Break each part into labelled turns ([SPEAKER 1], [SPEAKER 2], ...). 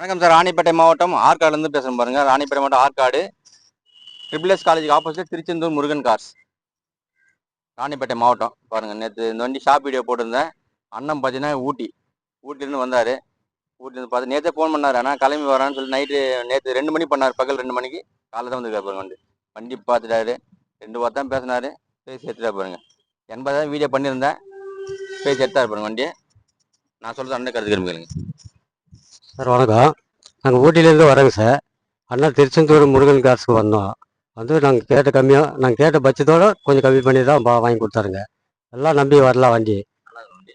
[SPEAKER 1] வணக்கம் சார். ராணிப்பேட்டை மாவட்டம் ஆற்காடுலேருந்து பேசுகிறேன் பாருங்கள் ராணிப்பேட்டை மாவட்டம் ஆற்காடு ட்ரிபிள் எஸ் காலேஜுக்கு ஆப்போசிட் திருச்செந்தூர் முருகன் கார்ஸ் ராணிப்பேட்டை மாவட்டம். பாருங்கள் நேற்று இந்த வண்டி ஷாப் வீடியோ போட்டிருந்தேன். அண்ணன் பார்த்தீங்கன்னா ஊட்டி. ஊட்டிலேருந்து வந்தார். ஊட்டிலேருந்து பார்த்து நேற்றே ஃபோன் பண்ணார். ஆனால் கிளம்பி வரான்னு சொல்லி நைட்டு நேற்று ரெண்டு மணி பண்ணார். பகல் ரெண்டு மணிக்கு. காலைல தான் வந்துருக்காரு பாருங்க வண்டி. வண்டி பார்த்துட்டாரு. ரெண்டு வார்த்தை தான் பேசினார். பேசி எடுத்துட்டா பாருங்க. எண்பதாயிரம் வீடியோ பண்ணியிருந்தேன். பேசி எடுத்தார் பாருங்க வண்டியை. நான் சொல்கிறது அண்ணன் கருத்து கேளுங்க
[SPEAKER 2] சார் வணக்கம். நாங்கள் ஊட்டியிலேருந்து வரோங்க சார். அண்ணா திருச்செந்தூர் முருகன் காசுக்கு வந்தோம். வந்து நாங்கள் கேட்ட கம்மியாக நாங்கள் கேட்ட பட்சத்தோட கொஞ்சம் கம்மி பண்ணி தான் பா- வாங்கி கொடுத்தாருங்க. எல்லாம் நம்பி வரலாம் வண்டி.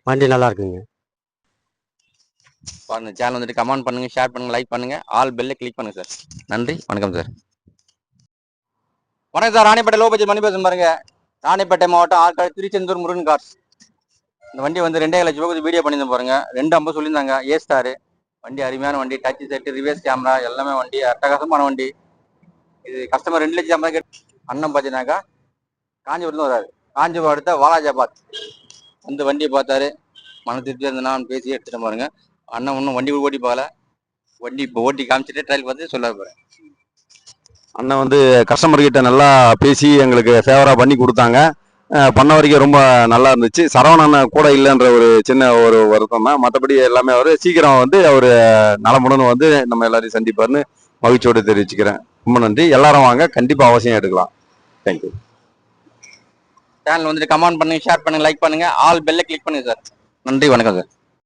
[SPEAKER 2] வண்டி நல்லா இருக்குங்க.
[SPEAKER 1] பாருங்க சேனல் வந்துட்டு கமெண்ட் பண்ணுங்கள் ஷேர் பண்ணுங்கள் லைக் பண்ணுங்கள் ஆல் பெல்லை கிளிக் பண்ணுங்க சார். நன்றி வணக்கம் சார். வணக்கம் sir Ranipet low budget Mani பேசும் பாருங்க. ராணிப்பேட்டை மாவட்டம் ஆற்காடு திருச்செந்தூர் முருகன் கார்ஸ். இந்த வண்டி வந்து ரெண்டே லட்சம் ரூபாய்க்கு வீடியோ பண்ணியிருந்தேன் பாருங்க. ரெண்டு ஐம்பது சொல்லியிருந்தாங்க. ஏ ஸ்டாரு வண்டி அருமையான வண்டி டச் செட்டு ரிவர்ஸ் கேமரா எல்லாமே வண்டி அட்டகாசமான வண்டி. இது கஸ்டமர் ரெண்டு லட்சம் ஐம்பது கேட்டு அண்ணன் பார்த்தீங்கன்னாக்கா காஞ்சிபுரத்துல வராரு காஞ்சிபுரம் அடுத்த வாலாஜாபாத். அந்த வண்டியை பார்த்தாரு. மன திருப்தியாக இருந்தேன் பேசி எடுத்துகிட்டு பாருங்க. அண்ணன் இன்னும் வண்டி ஓட்டி பார்க்கல. வண்டி இப்போ ஓட்டி காமிச்சிட்டு ட்ரையல் பார்த்து சொல்ல போகிறேன்
[SPEAKER 3] அண்ணன் வந்து கஸ்டமர் கிட்ட நல்லா பேசி எங்களுக்கு ஃபேவராக பண்ணி கொடுத்தாங்க. பண்ண வரைக்கும் ரொம்ப நல்லா இருந்துச்சு. சரவணன் கூட இல்லைன்ற ஒரு சின்ன ஒரு வருத்தம் தான். மற்றபடி எல்லாமே அவர் சீக்கிரம் வந்து அவர் நலமுடன் வந்து நம்ம எல்லாரையும் சந்திப்பார்னு மகிழ்ச்சியோடு தெரிவிச்சுக்கிறேன். ரொம்ப நன்றி. எல்லாரும் வாங்க. கண்டிப்பா அவசியம் எடுக்கலாம். தேங்க்யூ
[SPEAKER 1] சேனல் வந்துட்டு கமெண்ட் பண்ணுங்க ஷேர் பண்ணுங்க லைக் பண்ணுங்க. ஆல் பெல்ல கிளிக் பண்ணுங்க சார் நன்றி வணக்கம் சார்